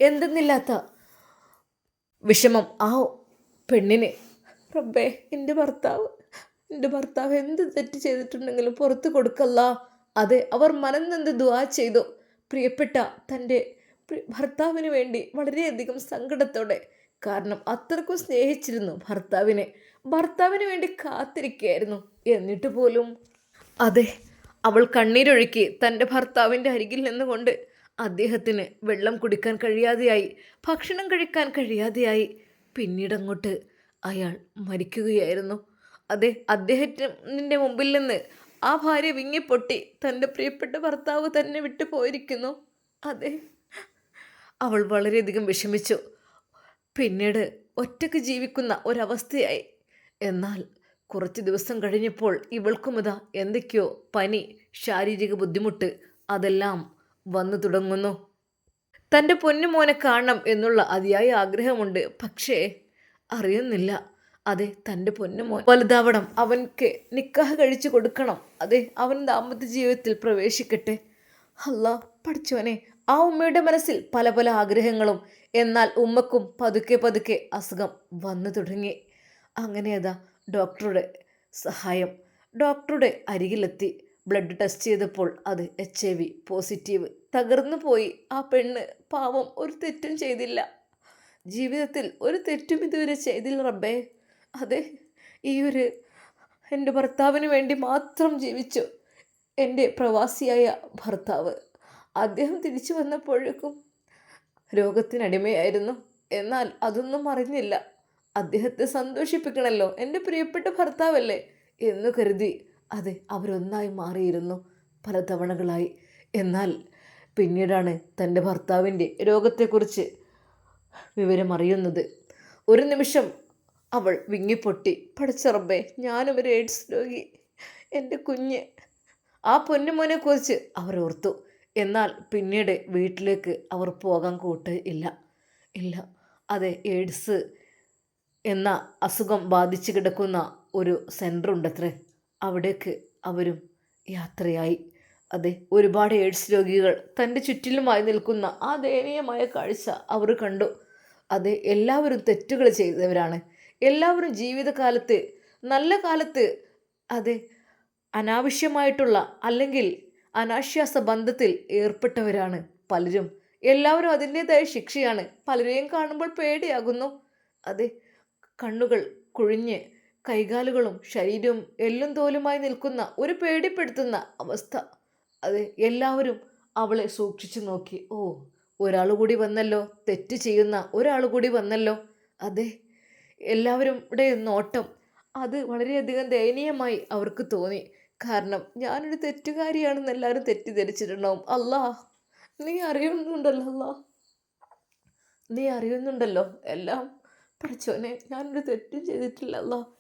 എന്തെന്നില്ലാത്ത വിഷമം. ആ പെണ്ണിന് റബ്ബേ എന്റെ ഭർത്താവ് എന്റെ ഭർത്താവ് എന്ത് തെറ്റ് ചെയ്തിട്ടുണ്ടെങ്കിലും പുറത്ത് കൊടുക്കല്ല. അതെ അവർ മനന്നെന്ത് ദുവാ ചെയ്തു. പ്രിയപ്പെട്ട തന്റെ ഭർത്താവിന് വേണ്ടി വളരെയധികം സങ്കടത്തോടെ കാരണം അത്രക്കും സ്നേഹിച്ചിരുന്നു ഭർത്താവിനെ. ഭർത്താവിന് വേണ്ടി കാത്തിരിക്കുകയായിരുന്നു എന്നിട്ട് പോലും അതെ അവൾ കണ്ണീരൊഴുക്കി തന്റെ ഭർത്താവിന്റെ അരികിൽ നിന്നുകൊണ്ട് അദ്ദേഹത്തിന് വെള്ളം കുടിക്കാൻ കഴിയാതെയായി ഭക്ഷണം കഴിക്കാൻ കഴിയാതെയായി. പിന്നീടങ്ങോട്ട് അയാൾ മരിക്കുകയായിരുന്നു. അതെ അദ്ദേഹത്തിന്റെ മുമ്പിൽ നിന്ന് ആ ഭാര്യ വിങ്ങിപ്പൊട്ടി തന്റെ പ്രിയപ്പെട്ട ഭർത്താവ് തന്നെ വിട്ടു പോയിരിക്കുന്നു. അതെ അവൾ വളരെയധികം വിഷമിച്ചു. പിന്നീട് ഒറ്റയ്ക്ക് ജീവിക്കുന്ന ഒരവസ്ഥയായി. എന്നാൽ കുറച്ച് ദിവസം കഴിഞ്ഞപ്പോൾ ഇവൾക്കുമിതാ എന്തൊക്കെയോ പനി ശാരീരിക ബുദ്ധിമുട്ട് അതെല്ലാം വന്നു തുടങ്ങുന്നു. തന്റെ പൊന്നുമോനെ കാണണം എന്നുള്ള അതിയായ ആഗ്രഹമുണ്ട്. പക്ഷേ അറിയുന്നില്ല. അതെ തന്റെ പൊന്നുമോൻ വലുതാവണം. അവൻക്ക് നിക്കാഹ് കഴിച്ചു കൊടുക്കണം. അതെ അവൻ ദാമ്പത്യ ജീവിതത്തിൽ പ്രവേശിക്കട്ടെ. അല്ല പഠിച്ചോനെ ആ ഉമ്മയുടെ മനസ്സിൽ പല പല ആഗ്രഹങ്ങളും. എന്നാൽ ഉമ്മക്കും പതുക്കെ പതുക്കെ അസുഖം വന്നു തുടങ്ങി. അങ്ങനെ അതാ ഡോക്ടറുടെ സഹായം. ഡോക്ടറുടെ അരികിലെത്തി. ബ്ലഡ് ടെസ്റ്റ് ചെയ്തപ്പോൾ അത് എച്ച് ഐ വി പോസിറ്റീവ് തകർന്നു പോയി. ആ പെണ്ണ് പാവം ഒരു തെറ്റും ചെയ്തില്ല. ജീവിതത്തിൽ ഒരു തെറ്റും ഇതുവരെ ചെയ്തില്ല റബ്ബേ. അതെ ഈ ഒരു എന്റെ ഭർത്താവിന് വേണ്ടി മാത്രം ജീവിച്ചു എന്റെ പ്രവാസിയായ ഭർത്താവ്. അദ്ദേഹം തിരിച്ചു വന്നപ്പോഴേക്കും രോഗത്തിനടിമയായിരുന്നു എന്നാൽ അതൊന്നും അറിഞ്ഞില്ല. അദ്ദേഹത്തെ സന്തോഷിപ്പിക്കണമല്ലോ എന്റെ പ്രിയപ്പെട്ട ഭർത്താവല്ലേ എന്ന് കരുതി അതെ അവരൊന്നായി മാറിയിരുന്നു പല തവണകളായി. എന്നാൽ പിന്നീടാണ് തന്റെ ഭർത്താവിന്റെ രോഗത്തെക്കുറിച്ച് വിവരമറിയുന്നത്. ഒരു നിമിഷം അവൾ വിങ്ങിപ്പൊട്ടി പഠിച്ചറബേ ഞാനും ഒരു എയ്ഡ്സ് രോഗി. എന്റെ കുഞ്ഞ്. ആ പൊന്നുമോനെക്കുറിച്ച് അവർ ഓർത്തു. എന്നാൽ പിന്നീട് വീട്ടിലേക്ക് അവർ പോകാൻ കൂട്ട് ഇല്ല. ഇല്ല അതെ എയ്ഡ്സ് എന്ന അസുഖം ബാധിച്ചു കിടക്കുന്ന ഒരു സെന്റർ ഉണ്ടത്രേ അവിടേക്ക് അവരും യാത്രയായി. അതെ ഒരുപാട് എയ്ഡ്സ് രോഗികൾ തന്റെ ചുറ്റിലുമായി നിൽക്കുന്ന ആ ദയനീയമായ കാഴ്ച അവർ കണ്ടു. അതെ എല്ലാവരും തെറ്റുകൾ ചെയ്തവരാണ്. എല്ലാവരും ജീവിതകാലത്ത് നല്ല കാലത്ത് അതെ അനാവശ്യമായിട്ടുള്ള അല്ലെങ്കിൽ അനാശ്വാസ ബന്ധത്തിൽ ഏർപ്പെട്ടവരാണ് പലരും. എല്ലാവരും അതിന്റെതായ ശിക്ഷയാണ്. പലരെയും കാണുമ്പോൾ പേടിയാകുന്നു. അതെ കണ്ണുകൾ കുഴിഞ്ഞ് കൈകാലുകളും ശരീരവും എല്ലും തോലുമായി നിൽക്കുന്ന ഒരു പേടിപ്പെടുത്തുന്ന അവസ്ഥ. അതെ എല്ലാവരും അവളെ സൂക്ഷിച്ചു നോക്കി. ഓ ഒരാൾ കൂടി വന്നല്ലോ. തെറ്റ് ചെയ്യുന്ന ഒരാൾ കൂടി വന്നല്ലോ. അതെ എല്ലാവരുടെ നോട്ടം അത് വളരെയധികം ദയനീയമായി അവർക്ക് തോന്നി. കാരണം ഞാനൊരു തെറ്റുകാരിയാണെന്ന് എല്ലാവരും തെറ്റിദ്ധരിച്ചിട്ടുണ്ടാവും. അല്ലാ നീ അറിയുന്നുണ്ടല്ലോ അല്ലാ നീ അറിയുന്നുണ്ടല്ലോ. എല്ലാം പഠിച്ചോനെ ഞാനൊരു തെറ്റും ചെയ്തിട്ടില്ലല്ലോ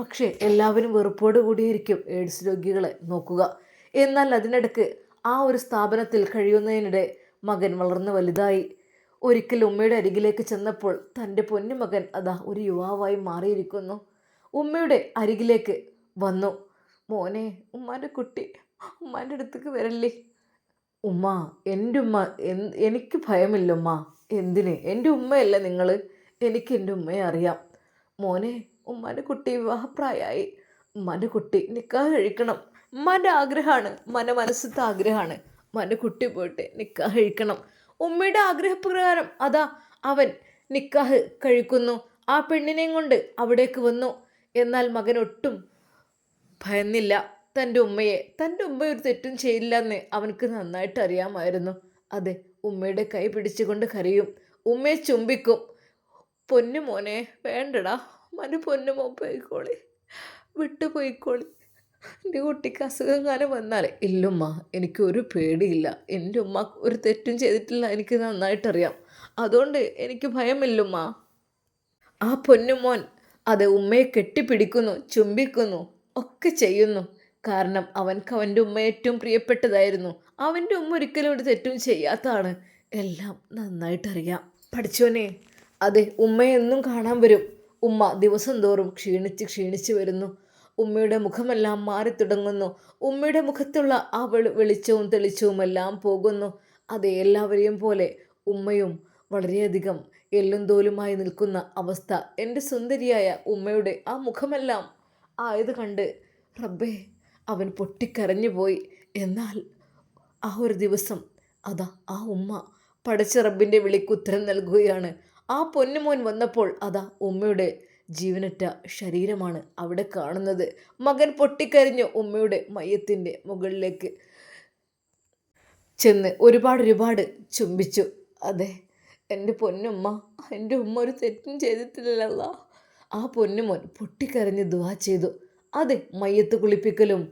പക്ഷേ എല്ലാവരും വെറുപ്പോട് കൂടിയിരിക്കും എയ്ഡ്സ് രോഗികളെ നോക്കുക. എന്നാൽ അതിനിടക്ക് ആ ഒരു സ്ഥാപനത്തിൽ കഴിയുന്നതിനിടെ മകൻ വളർന്ന് വലുതായി. ഒരിക്കൽ ഉമ്മയുടെ അരികിലേക്ക് ചെന്നപ്പോൾ തന്റെ പൊന്നുമകൻ അതാ ഒരു യുവാവായി മാറിയിരിക്കുന്നു. ഉമ്മയുടെ അരികിലേക്ക് വന്നു. മോനെ ഉമ്മാന്റെ കുട്ടി ഉമ്മാന്റെ അടുത്തേക്ക് വരല്ലേ? ഉമ്മ എന്റെ ഉമ്മ എനിക്ക് ഭയമില്ല ഉമ്മ. എന്തിന്? എന്റെ ഉമ്മയല്ല നിങ്ങൾ എനിക്ക് എന്റെ ഉമ്മയെ അറിയാം. മോനെ ഉമ്മാന്റെ കുട്ടി വിവാഹപ്രായമായി. ഉമ്മാന്റെ കുട്ടി നിൽക്കാൻ കഴിക്കണം. ഉമ്മാന്റെ ആഗ്രഹമാണ്. ഉമ്മാന്റെ മനസ്സത്തെ ആഗ്രഹമാണ്. ഉമ്മാന്റെ കുട്ടി പോയിട്ട് നിൽക്കാൻ കഴിക്കണം. ഉമ്മയുടെ ആഗ്രഹപ്രകാരം അതാ അവൻ നിക്കാഹ് കഴിക്കുന്നു. ആ പെണ്ണിനെയും കൊണ്ട് അവിടേക്ക് വന്നു. എന്നാൽ മകൻ ഒട്ടും ഭയന്നില്ല. തന്റെ ഉമ്മയെ. തന്റെ ഉമ്മ ഒരു തെറ്റും ചെയ്യില്ല എന്ന് അവനക്ക് നന്നായിട്ട് അറിയാമായിരുന്നു. അതെ ഉമ്മയുടെ കൈ പിടിച്ചുകൊണ്ട് കരയും. ഉമ്മയെ ചുംബിക്കും. പൊന്നു മോനെ വേണ്ടടാ. മന പൊന്നു മോൻ പോയിക്കോളി. വിട്ടു പോയിക്കോളി. എന്റെ കുട്ടിക്ക് അസുഖം കാലം വന്നാൽ ഇല്ലുമ്മ എനിക്ക് ഒരു പേടിയില്ല. എന്റെ ഉമ്മ ഒരു തെറ്റും ചെയ്തിട്ടില്ല എനിക്ക് നന്നായിട്ടറിയാം. അതുകൊണ്ട് എനിക്ക് ഭയമില്ലുമ്മ. ആ പൊന്നുമോൻ അത് ഉമ്മയെ കെട്ടിപ്പിടിക്കുന്നു ചുംബിക്കുന്നു ഒക്കെ ചെയ്യുന്നു. കാരണം അവൻക്ക് അവന്റെ ഉമ്മ ഏറ്റവും പ്രിയപ്പെട്ടതായിരുന്നു. അവന്റെ ഉമ്മ ഒരിക്കലും ഒരു തെറ്റും ചെയ്യാത്തതാണ്. എല്ലാം നന്നായിട്ടറിയാം. പഠിച്ചോനെ അതെ ഉമ്മയെന്നും കാണാൻ വരും. ഉമ്മ ദിവസം തോറും ക്ഷീണിച്ച് ക്ഷീണിച്ച് വരുന്നു. ഉമ്മയുടെ മുഖമെല്ലാം മാറി തുടങ്ങുന്നു. ഉമ്മയുടെ മുഖത്തുള്ള ആ വെളി വെളിച്ചവും തെളിച്ചവും എല്ലാം പോകുന്നു. അതെ എല്ലാവരെയും പോലെ ഉമ്മയും വളരെയധികം എല്ലും തോലുമായി നിൽക്കുന്ന അവസ്ഥ എന്റെ സുന്ദരിയായ ഉമ്മയുടെ ആ മുഖമെല്ലാം ആയത് കണ്ട് റബ്ബേ അവൻ പൊട്ടിക്കരഞ്ഞു പോയി. എന്നാൽ ആ ഒരു ദിവസം അതാ ആ ഉമ്മ പടച്ച റബ്ബിന്റെ വിളിക്ക് ഉത്തരം നൽകുകയാണ്. ആ പൊന്നുമോൻ വന്നപ്പോൾ അതാ ഉമ്മയുടെ ജീവനറ്റ ശരീരമാണ് അവിടെ കാണുന്നത്. മകൻ പൊട്ടിക്കരിഞ്ഞു ഉമ്മയുടെ മയത്തിന്റെ മുകളിലേക്ക് ചെന്ന് ഒരുപാട് ഒരുപാട് ചുംബിച്ചു. അതെ എന്റെ പൊന്നുമ്മ എന്റെ ഉമ്മ ഒരു തെറ്റും ചെയ്തിട്ടില്ലല്ല. ആ പൊന്നുമോൻ പൊട്ടിക്കരഞ്ഞ് ദുവാ ചെയ്തു. അതെ മയ്യത്ത് കുളിപ്പിക്കലും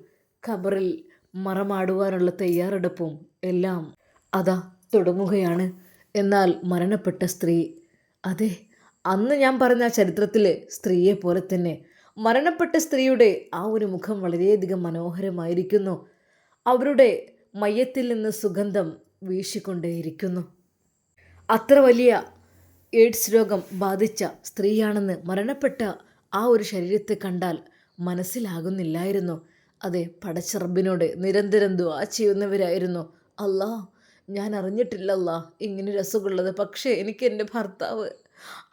ഖബറിൽ മറമാടുവാനുള്ള തയ്യാറെടുപ്പും എല്ലാം അതാ തുടങ്ങുകയാണ്. എന്നാൽ മരണപ്പെട്ട സ്ത്രീ അതെ അന്ന് ഞാൻ പറഞ്ഞ ചരിത്രത്തിൽ സ്ത്രീയെ പോലെ തന്നെ മരണപ്പെട്ട സ്ത്രീയുടെ ആ ഒരു മുഖം വളരെയധികം മനോഹരമായിരിക്കുന്നു. അവരുടെ മയത്തിൽ നിന്ന് സുഗന്ധം വീശിക്കൊണ്ടേയിരിക്കുന്നു. അത്ര വലിയ എയ്ഡ്സ് രോഗം ബാധിച്ച സ്ത്രീയാണെന്ന് മരണപ്പെട്ട ആ ഒരു ശരീരത്തെ കണ്ടാൽ മനസ്സിലാകുന്നില്ലായിരുന്നു. അതെ പടച്ചറബിനോട് നിരന്തരം ദുവാ ചെയ്യുന്നവരായിരുന്നു. അല്ലാ ഞാൻ അറിഞ്ഞിട്ടില്ലല്ല ഇങ്ങനെ രസമുള്ളത്. പക്ഷേ എനിക്ക് എന്റെ ഭർത്താവ്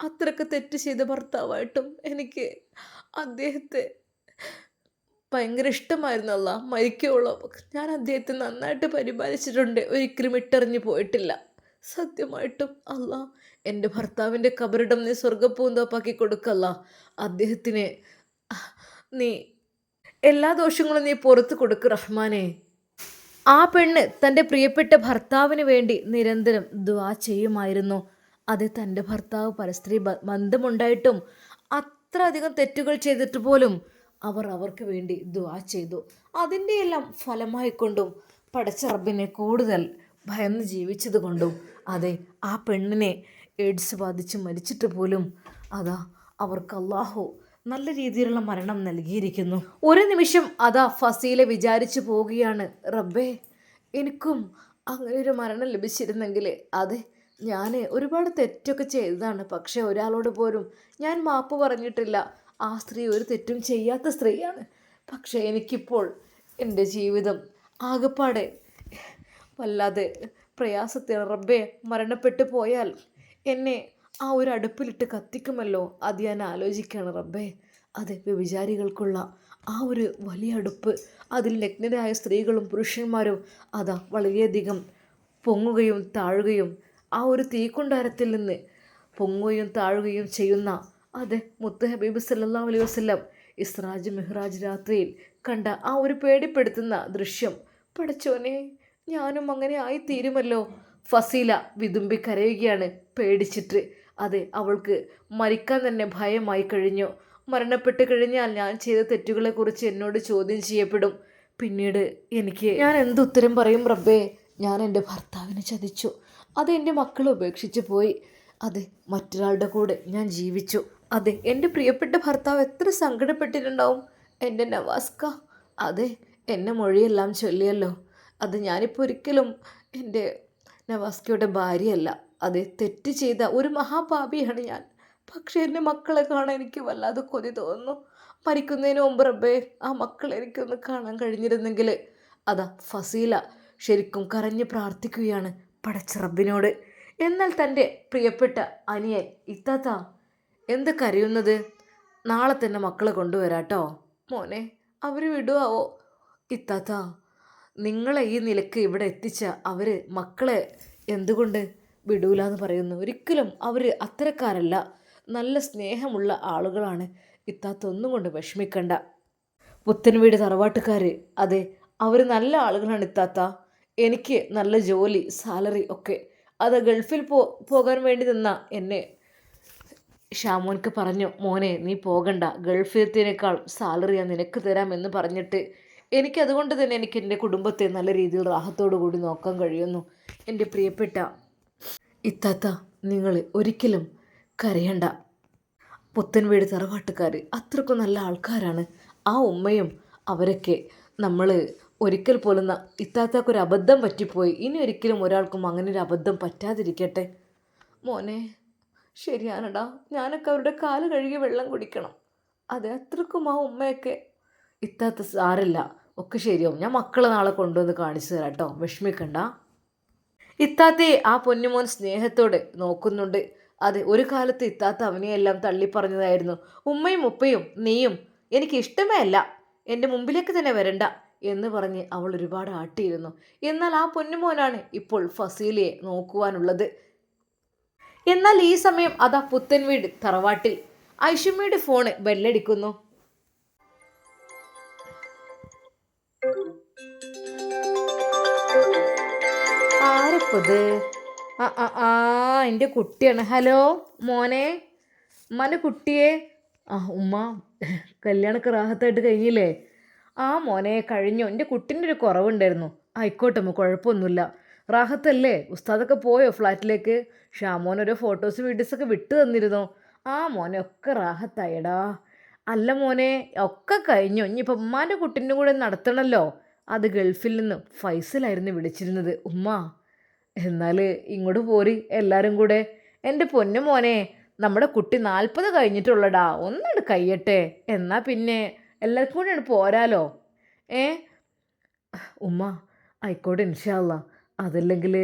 അത്രയ്ക്ക് തെറ്റ് ചെയ്ത ഭർത്താവായിട്ടും എനിക്ക് അദ്ദേഹത്തെ ഭയങ്കര ഇഷ്ടമായിരുന്നല്ല അല്ല മരിക്കുവോളം. ഞാൻ അദ്ദേഹത്തെ നന്നായിട്ട് പരിപാലിച്ചിട്ടുണ്ട്. ഒരിക്കലും ഇട്ടെറിഞ്ഞു പോയിട്ടില്ല. സത്യമായിട്ടും അല്ല എന്റെ ഭർത്താവിന്റെ കബറിടം നീ സ്വർഗപ്പൂന്തോപ്പാക്കി കൊടുക്കല്ല. അദ്ദേഹത്തിന് നീ എല്ലാ ദോഷങ്ങളും നീ പുറത്ത് കൊടുക്ക് റഹ്മാനെ. ആ പെണ്ണ് തന്റെ പ്രിയപ്പെട്ട ഭർത്താവിന് വേണ്ടി നിരന്തരം ദ്വാ ചെയ്യുമായിരുന്നു. അത് തന്റെ ഭർത്താവ് പരസ്ത്രീ ബന്ധമുണ്ടായിട്ടും അത്ര അധികം തെറ്റുകൾ ചെയ്തിട്ട് പോലും അവർ അവർക്ക് വേണ്ടി ദ്വാ ചെയ്തു. അതിന്റെ എല്ലാം ഫലമായിക്കൊണ്ടും പടച്ച റബ്ബിനെ കൂടുതൽ ഭയന്ന് ജീവിച്ചത് കൊണ്ടും അതെ ആ പെണ്ണിനെ എയ്ഡ്സ് ബാധിച്ച് മരിച്ചിട്ട് പോലും അതാ അവർക്ക് അള്ളാഹു നല്ല രീതിയിലുള്ള മരണം നൽകിയിരിക്കുന്നു. ഒരു നിമിഷം അതാ ഫസീലെ വിചാരിച്ചു പോവുകയാണ്. റബ്ബേ എനിക്കും അങ്ങനെ ഒരു മരണം ലഭിച്ചിരുന്നെങ്കിൽ അതെ ഞാൻ ഒരുപാട് തെറ്റൊക്കെ ചെയ്തതാണ്. പക്ഷേ ഒരാളോട് പോലും ഞാൻ മാപ്പ് പറഞ്ഞിട്ടില്ല. ആ സ്ത്രീ ഒരു തെറ്റും ചെയ്യാത്ത സ്ത്രീയാണ്. പക്ഷേ എനിക്കിപ്പോൾ എന്റെ ജീവിതം ആകപ്പാടെ വല്ലാതെ പ്രയാസത്തിൽ റബ്ബെ മരണപ്പെട്ടു പോയാൽ എന്നെ ആ ഒരു അടുപ്പിലിട്ട് കത്തിക്കുമല്ലോ? അത് ഞാൻ ആലോചിക്കുകയാണ് റബ്ബേ. അതെ വ്യഭിചാരികൾക്കുള്ള ആ ഒരു വലിയ അടുപ്പ്. അതിൽ നഗ്നരായ സ്ത്രീകളും പുരുഷന്മാരും അതാ വളരെയധികം പൊങ്ങുകയും താഴുകയും ആ ഒരു തീക്കുണ്ടാരത്തിൽ നിന്ന് പൊങ്ങുകയും താഴുകയും ചെയ്യുന്ന അതെ മുത്ത് ഹബീബ് സല്ലാ അലൈഹി വസ്ലം ഇസ്രാജ് മെഹ്റാജ് രാത്രിയിൽ കണ്ട ആ ഒരു പേടിപ്പെടുത്തുന്ന ദൃശ്യം. പഠിച്ചോനെ ഞാനും അങ്ങനെ ആയിത്തീരുമല്ലോ? ഫസീല വിതുമ്പി കരയുകയാണ് പേടിച്ചിട്ട്. അതെ അവൾക്ക് മരിക്കാൻ തന്നെ ഭയമായി കഴിഞ്ഞു. മരണപ്പെട്ട് കഴിഞ്ഞാൽ ഞാൻ ചെയ്ത തെറ്റുകളെക്കുറിച്ച് എന്നോട് ചോദ്യം ചെയ്യപ്പെടും. പിന്നീട് എനിക്ക് ഞാൻ എന്ത് ഉത്തരം പറയും റബ്ബേ? ഞാൻ എന്റെ ഭർത്താവിനെ ചതിച്ചു. അത് എന്റെ മക്കൾ ഉപേക്ഷിച്ച് പോയി. അതെ മറ്റൊരാളുടെ കൂടെ ഞാൻ ജീവിച്ചു. അതെ എന്റെ പ്രിയപ്പെട്ട ഭർത്താവ് എത്ര സങ്കടപ്പെട്ടിട്ടുണ്ടാവും? എന്റെ നവാസ്ക അതെ എന്നെ മൊഴിയെല്ലാം ചൊല്ലിയല്ലോ. അത് ഞാനിപ്പോൾ ഒരിക്കലും എന്റെ നവാസ്കയുടെ ഭാര്യയല്ല. അതെ തെറ്റ് ചെയ്ത ഒരു മഹാപാപിയാണ് ഞാൻ. പക്ഷേ എന്റെ മക്കളെ കാണാൻ എനിക്ക് വല്ലാതെ കൊതി തോന്നുന്നു. മരിക്കുന്നതിന് മുമ്പ് റബ്ബേ ആ മക്കളെ എനിക്കൊന്ന് കാണാൻ കഴിഞ്ഞിരുന്നെങ്കിൽ അതാ ഫസീല ശരിക്കും കരഞ്ഞ് പ്രാർത്ഥിക്കുകയാണ് പടച്ച റബ്ബിനോട്. എന്നാൽ തന്റെ പ്രിയപ്പെട്ട അനിയൻ ഇത്താത്ത എന്ത് കരയുന്നത്? നാളെ തന്നെ മക്കളെ കൊണ്ടുവരാട്ടോ. മോനെ അവർ വിടുവാവോ? ഇത്താത്ത നിങ്ങളെ ഈ നിലയ്ക്ക് ഇവിടെ എത്തിച്ച അവർ മക്കളെ എന്തുകൊണ്ട്? വിടൂല എന്ന് പറയുന്നു. ഒരിക്കലും അവർ അത്തരക്കാരല്ല. നല്ല സ്നേഹമുള്ള ആളുകളാണ്. ഇത്താത്തൊന്നും കൊണ്ട് വിഷമിക്കണ്ട. പുത്തൻ വീട് തറവാട്ടുകാർ അതെ അവർ നല്ല ആളുകളാണ് ഇത്താത്ത. എനിക്ക് നല്ല ജോലി സാലറി ഒക്കെ. അത് ഗൾഫിൽ പോ പോകാൻ വേണ്ടി നിന്ന എന്നെ ഷാമോൻക്ക് പറഞ്ഞു മോനെ നീ പോകണ്ട. ഗൾഫിലത്തേനേക്കാൾ സാലറി ഞാൻ നിനക്ക് തരാമെന്ന് പറഞ്ഞിട്ട് എനിക്കതുകൊണ്ട് തന്നെ എനിക്ക് എന്റെ കുടുംബത്തെ നല്ല രീതിയിൽ റാഹത്തോടു കൂടി നോക്കാൻ കഴിയുന്നു. എന്റെ പ്രിയപ്പെട്ട ഇത്താത്ത നിങ്ങൾ ഒരിക്കലും കരയണ്ട. പുത്തൻ വീട് തറവാട്ടുകാർ അത്രക്കും നല്ല ആൾക്കാരാണ്. ആ ഉമ്മയും അവരൊക്കെ നമ്മൾ ഒരിക്കൽ പോലും ഇത്താത്താക്കൊരു അബദ്ധം പറ്റിപ്പോയി. ഇനി ഒരിക്കലും ഒരാൾക്കും അങ്ങനെ ഒരു അബദ്ധം പറ്റാതിരിക്കട്ടെ. മോനെ ശരിയാണടാ. ഞാനൊക്കെ അവരുടെ കാൽ കഴുകി വെള്ളം കുടിക്കണം. അതെ അത്രക്കും ആ ഉമ്മയൊക്കെ. ഇത്താത്ത സാരല്ല. ഒക്കെ ശരിയാവും. ഞാൻ മക്കളെ നാളെ കൊണ്ടുവന്ന് കാണിച്ചു തരാം കേട്ടോ. വിഷമിക്കണ്ട. ഇത്താത്തയെ ആ പൊന്നുമോൻ സ്നേഹത്തോടെ നോക്കുന്നുണ്ട്. അതെ ഒരു കാലത്ത് ഇത്താത്ത അവനെയെല്ലാം തള്ളിപ്പറഞ്ഞതായിരുന്നു. ഉമ്മയും ഉപ്പയും നീയും എനിക്ക് ഇഷ്ടമേ അല്ല എന്റെ മുമ്പിലേക്ക് തന്നെ വരണ്ട എന്ന് പറഞ്ഞ് അവൾ ഒരുപാട് ആട്ടിയിരുന്നു. എന്നാൽ ആ പൊന്നുമോനാണ് ഇപ്പോൾ ഫസീലയെ നോക്കുവാനുള്ളത്. എന്നാൽ ഈ സമയം അതാ പുത്തൻ വീട് തറവാട്ടിൽ. ഐഷമ്മയുടെ ഫോണ് ബെല്ലടിക്കുന്നു. ആരപ്പത് ആ ആ ആ എന്റെ കുട്ടിയാണ്. ഹലോ മോനെ. ഉമ്മാന്റെ കുട്ടിയെ. ആ ഉമ്മ കല്യാണമൊക്കെ റാഹത്തായിട്ട് കഴിഞ്ഞില്ലേ? ആ മോനെ കഴിഞ്ഞു. എന്റെ കുട്ടീന്റെ ഒരു കുറവുണ്ടായിരുന്നു. ആയിക്കോട്ടെ അമ്മ കുഴപ്പമൊന്നുമില്ല. റാഹത്തല്ലേ? ഉസ്താദൊക്കെ പോയോ ഫ്ലാറ്റിലേക്ക്? ഷാമോൻ ഓരോ ഫോട്ടോസ് വീഡിയോസൊക്കെ വിട്ടു തന്നിരുന്നു. ആ മോനെ ഒക്കെ റാഹത്തായടാ. അല്ല മോനെ ഒക്കെ കഴിഞ്ഞു. ഇനിയിപ്പോൾ ഉമ്മാന്റെ കുട്ടീന്റെ കൂടെ നടത്തണമല്ലോ അത് ഗൾഫിൽ നിന്ന് ഫൈസലായിരുന്നു വിളിച്ചിരുന്നത്. ഉമ്മ. എന്നാൽ ഇങ്ങോട്ട് പോരി എല്ലാവരും കൂടെ. എന്റെ പൊന്നു മോനെ നമ്മുടെ കുട്ടി നാൽപ്പത് കഴിഞ്ഞിട്ടുള്ളടാ ഒന്നാണ് കയ്യട്ടെ. എന്നാൽ പിന്നെ എല്ലാവർക്കും കൂടെയാണ് പോരാലോ. ഏ? ഉമ്മ ആയിക്കോട്ടെ ഇൻഷാല്ല അതല്ലെങ്കിൽ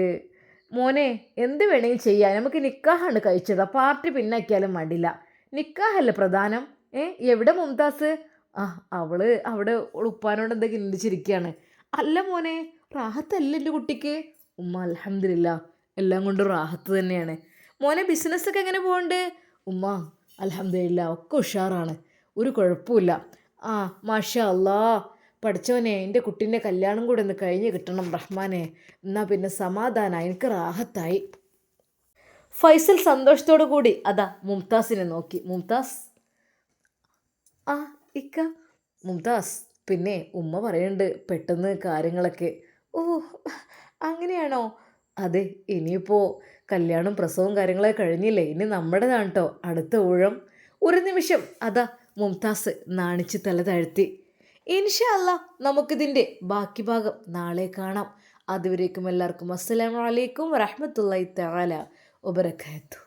മോനെ എന്ത് വേണമെങ്കിലും ചെയ്യാം. നമുക്ക് നിക്കാഹാണ് കഴിച്ചത്. പാർട്ടി പിന്നാക്കിയാലും വേണ്ടില്ല നിക്കാഹല്ലേ പ്രധാനം. ഏ? എവിടെ മുംതാസ്? ആ അവൾ അവിടെ ഉപ്പാനോട് എന്തൊക്കെ ഇണ്ടിച്ചിരിക്കുകയാണ് അല്ല മോനെ റാഹത്തല്ല എന്റെ കുട്ടിക്ക്? ഉമ്മ അലഹമില്ല എല്ലാം കൊണ്ടും റാഹത്ത് തന്നെയാണ്. മോനെ ബിസിനസ്സൊക്കെ എങ്ങനെ പോകുന്നുണ്ട് ഉമ്മ അലഹമില്ല ഒക്കെ ഉഷാറാണ്. ഒരു കുഴപ്പമില്ല ആ മാഷാ അല്ലാ പഠിച്ചവനെ എന്റെ കുട്ടീന്റെ കല്യാണം കൂടെ ഒന്ന് കഴിഞ്ഞ് കിട്ടണം റഹ്മാനെ. എന്നാൽ പിന്നെ സമാധാന എനിക്ക് റാഹത്തായി. ഫൈസൽ സന്തോഷത്തോടു കൂടി അതാ മുംതാസിനെ നോക്കി. മുംതാസ്? ആ ഇക്ക. മുംതാസ് പിന്നെ ഉമ്മ പറയുന്നുണ്ട് പെട്ടെന്ന് കാര്യങ്ങളൊക്കെ. ഓ അങ്ങനെയാണോ? അതെ ഇനിയിപ്പോൾ കല്യാണം പ്രസവവും കാര്യങ്ങളൊക്കെ കഴിഞ്ഞില്ലേ? ഇനി നമ്മുടേതാണ് കേട്ടോ അടുത്ത ഊഴം. ഒരു നിമിഷം. അതാ മുംതാസ് നാണിച്ച് തല താഴ്ത്തി. ഇൻഷ അല്ല നമുക്കിതിന്റെ ബാക്കി ഭാഗം നാളെ കാണാം. അതുവരേക്കും എല്ലാവർക്കും അസ്സലാമു അലൈക്കും വറഹ്മത്തുള്ളാഹി തആല വബറകാതുഹു